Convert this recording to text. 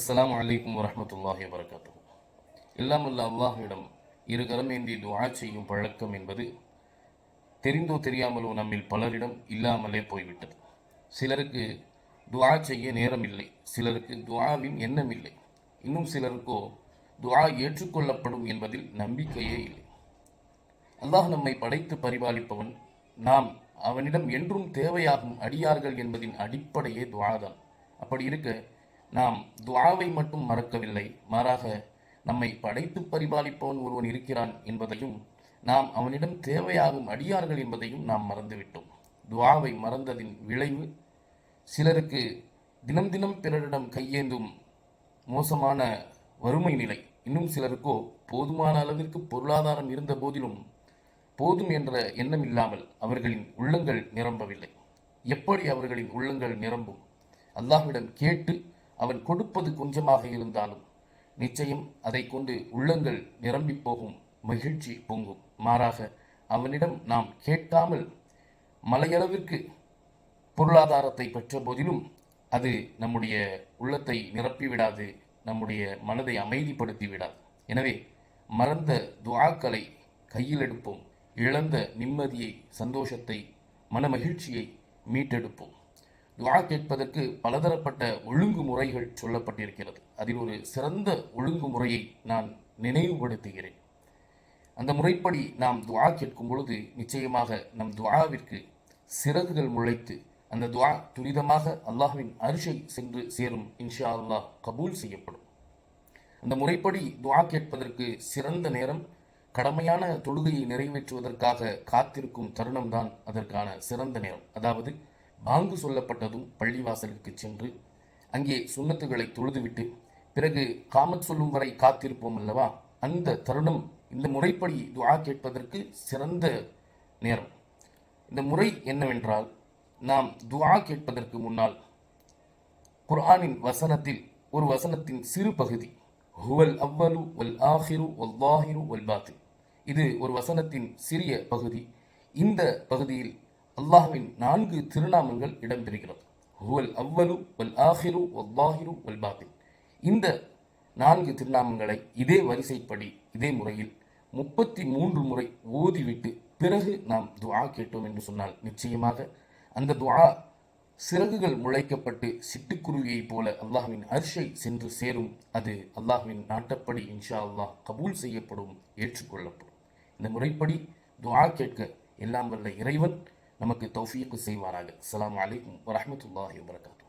அஸ்லாம் வலைக்கம் வரமத்துல்லாஹி வரகாத்து இல்லாமல்ல அல்ல அல்லாஹ்விடம் இரு கரமேந்தி துவா செய்யும் பழக்கம் என்பது தெரிந்தோ தெரியாமலோ நம்மில் பலரிடம் இல்லாமலே போய்விட்டது. சிலருக்கு துவா செய்ய நேரம் இல்லை சிலருக்கு துவாவின் எண்ணம் இல்லை இன்னும் சிலருக்கோ துவா ஏற்றுக்கொள்ளப்படும் என்பதில் நம்பிக்கையே இல்லை. அல்லாஹ் நம்மை படைத்து பரிபாலிப்பவன் நாம். அவனிடம் என்றும் தேவையாகும் அடியார்கள் என்பதின் அடிப்படையே துவாதான் அப்படி இருக்க நாம் துவாவை மட்டும் மறக்கவில்லை. மாறாக நம்மை படைத்து பரிபாலிப்பவன் ஒருவன் இருக்கிறான் என்பதையும் நாம் அவனிடம் தேவையாகும் அடியார்கள் என்பதையும் நாம் மறந்துவிட்டோம். துவாவை மறந்ததின் விளைவு சிலருக்கு தினம் தினம் பிறரிடம் கையேந்தும் மோசமான வறுமை நிலை. இன்னும் சிலருக்கோ போதுமான அளவிற்கு பொருளாதாரம் இருந்த போதிலும் போதும் என்ற எண்ணம் இல்லாமல் அவர்களின் உள்ளங்கள் நிரம்பவில்லை. எப்படி அவர்களின் உள்ளங்கள் நிரம்பும்? அல்லாஹ்விடம் கேட்டு அவன் கொடுப்பது கொஞ்சமாக இருந்தாலும் நிச்சயம் அதை கொண்டு உள்ளங்கள் நிரம்பி போகும் மகிழ்ச்சி பொங்கும். மாறாக அவனிடம் நாம் கேட்காமல் மலையளவிற்கு பொருளாதாரத்தை பெற்ற போதிலும் அது நம்முடைய உள்ளத்தை நிரப்பிவிடாது நம்முடைய மனதை அமைதிப்படுத்தி விடாது. எனவே மறந்த துவாக்களை கையில் எடுப்போம். இழந்த நிம்மதியை சந்தோஷத்தை மனமகிழ்ச்சியை மீட்டெடுப்போம். துவா கேட்பதற்கு பலதரப்பட்ட ஒழுங்குமுறைகள் சொல்லப்பட்டிருக்கிறது. அதில் ஒரு சிறந்த ஒழுங்குமுறையை நான் நினைவுபடுத்துகிறேன். அந்த முறைப்படி நாம் துவா கேட்கும் பொழுது நிச்சயமாக நம் துவாவிற்கு சிறகுகள் முளைத்து அந்த துவா துரிதமாக அல்லாஹ்வின் அரிசை சென்று சேரும் இன்ஷா அல்லாஹ் கபூல் செய்யப்படும். அந்த முறைப்படி துவா கேட்பதற்கு சிறந்த நேரம் கடமையான தொழுகையை நிறைவேற்றுவதற்காக காத்திருக்கும் தருணம்தான் அதற்கான சிறந்த நேரம். அதாவது பாங்கு சொல்லப்பட்டதும் பள்ளிவாசலுக்கு சென்று அங்கே சுண்ணத்துகளை தொழுதுவிட்டு பிறகு காமத் சொல்லும் வரை காத்திருப்போம் அல்லவா? அந்த தருணம் இந்த முறைப்படி துவா கேட்பதற்கு சிறந்த நேரம். இந்த முறை என்னவென்றால் நாம் துவா கேட்பதற்கு முன்னால் குர்ஆனின் வசனத்தில் ஒரு வசனத்தின் சிறு பகுதி ஹுவல் அவ்வலு வல் ஆஹிரு வல் வாஹிரு வல் பாத்து இது ஒரு வசனத்தின் சிறிய பகுதி. இந்த பகுதியில் அல்லாஹுவின் நான்கு திருநாமங்கள் இடம்பெறுகிறது. ஹுவல் அவ்வலு வல் ஆஹிரு வல் லாஹிரு வல் பாபின் இந்த நான்கு திருநாமங்களை இதே வரிசைப்படி இதே முறையில் முப்பத்தி மூன்று முறை ஓதிவிட்டு பிறகு நாம் துவா கேட்டோம் என்று சொன்னால் நிச்சயமாக அந்த துவா சிறகுகள் முளைக்கப்பட்டு சிட்டுக்குருவியைப் போல அல்லாஹ்வின் அர்ஷை சென்று சேரும். அது அல்லாஹ்வின் நாட்டப்படி இன்ஷா அல்லாஹ் கபூல் செய்யப்படும் ஏற்றுக்கொள்ளப்படும். இந்த முறைப்படி துவா கேட்க எல்லாம் வல்ல இறைவன் நமக்கு தௌஃபீக்கு செய்வாராக. அஸ்ஸலாமு வலைக்கம் வரமத்துல்லாஹி வரகாத்